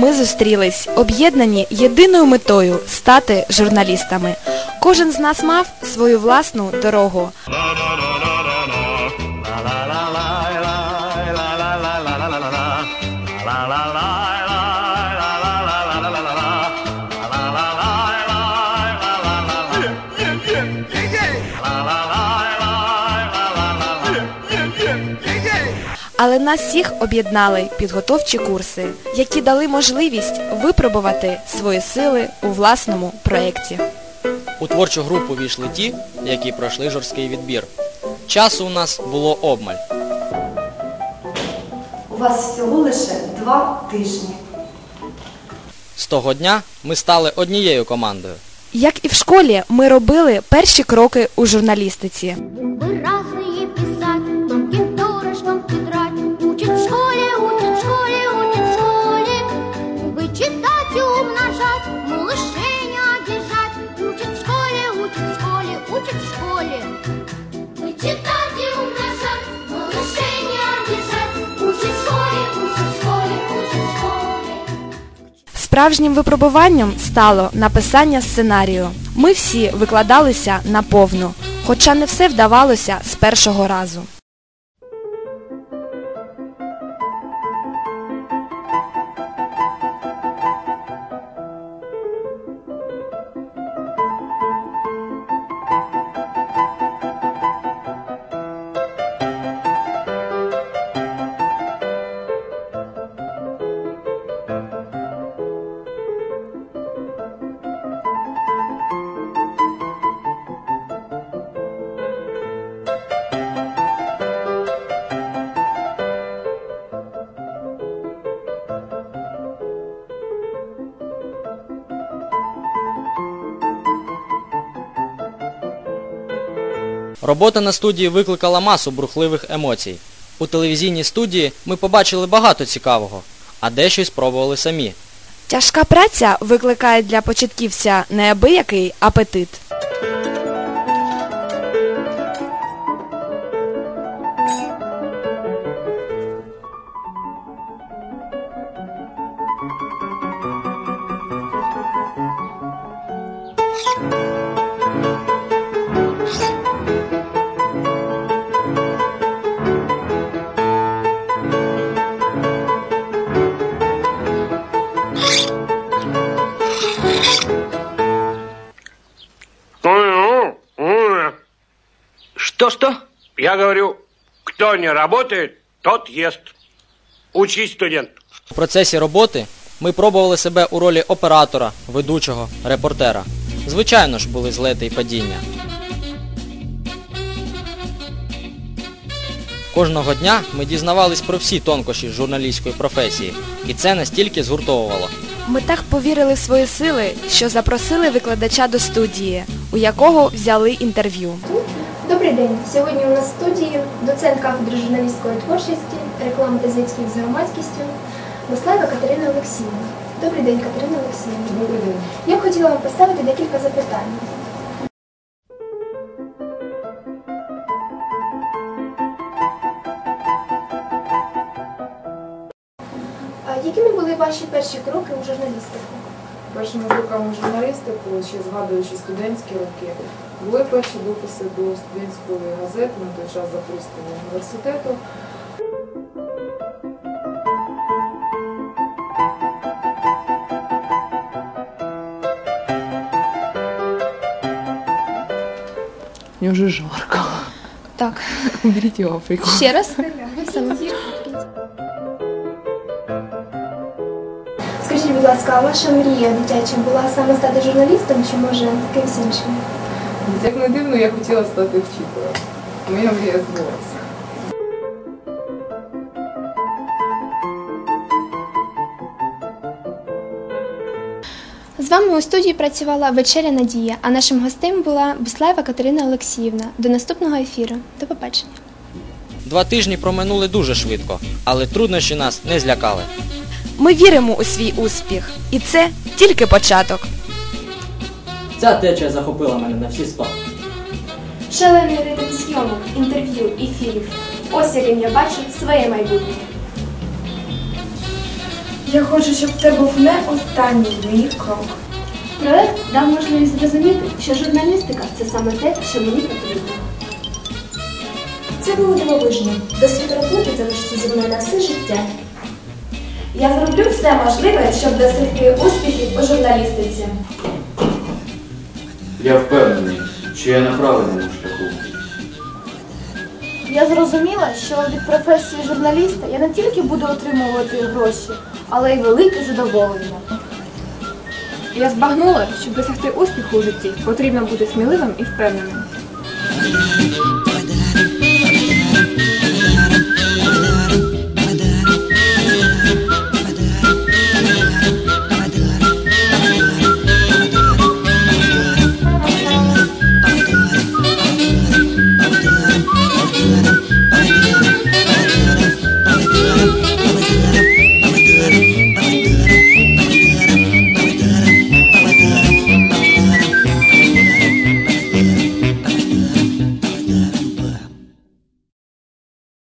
ми зустрілись, об'єднані єдиною метою стати журналістами. Кожен з нас мав свою власну дорогу. Але нас всіх об'єднали підготовчі курси, які дали можливість випробувати свої сили у власному проєкті. У творчу групу війшли ті, які пройшли жорсткий відбір. Часу у нас було обмаль. У вас всього лише два тижні. З того дня ми стали однією командою. Як і в школі, ми робили перші кроки у журналістиці. Справжнім випробуванням стало написання сценарію. Ми всі викладалися наповну, хоча не все вдавалося з першого разу. Робота на студії викликала масу брухливих емоцій. У телевізійній студії ми побачили багато цікавого, а дещо й спробували самі. Тяжка праця викликає для початківця неабиякий апетит. Что-что? Я говорю, кто не работает, тот ест. Учись, студент. У процесі роботи ми пробували себе у ролі оператора, ведучого, репортера. Звичайно ж, були злети і падіння. Кожного дня ми дізнавались про всі тонкощі журналістської професії, і це настільки згуртовувало. Ми так повірили в свої сили, що запросили викладача до студії, у якого взяли інтерв'ю. Добрий день. Сьогодні у нас в студії доцент кафедри журналістської творчості, реклами та зв'язків з громадськістю Маслаєва Катерина Олексіївна. Добрий день, Катерина Олексіївна. Добрий день. Я б хотіла вам поставити декілька запитань. Якими були ваші перші кроки у журналістику? Першими кроками журналістику, ще згадуючи студентські роки, були перші дописи до студентської газети на той час Запорізького університету. Мне уже жарко. Так. Уберите Африку. Ще раз. Будь ласка, а ваша мрія дитяча була саме стати журналістом чи може кимось іншим? Як не дивно, я хотіла стати вчителем. Моя мрія збулася. З вами у студії працювала Вечеря Надія, а нашим гостем була Буслаєва Катерина Олексіївна. До наступного ефіру. До побачення. Два тижні проминули дуже швидко, але труднощі нас не злякали. Ми віримо у свій успіх, і це тільки початок. Ця течія захопила мене на всі сто. Шалений ритм зйомок, інтерв'ю, ефірів. Ось яким я бачу своє майбутнє. Я хочу, щоб це був не останній мій крок. Проект дав можливість зрозуміти, що журналістика це саме те, що мені потрібно. Це було дивовижно. Досвід роботи залишиться зі мною на все життя. Я зроблю все можливе, щоб досягти успіхів у журналістиці. Я впевнений, що я на правильному шляху. Я зрозуміла, що від професії журналіста я не тільки буду отримувати гроші, але й велике задоволення. Я збагнула, щоб досягти успіху у житті, потрібно бути сміливим і впевненим.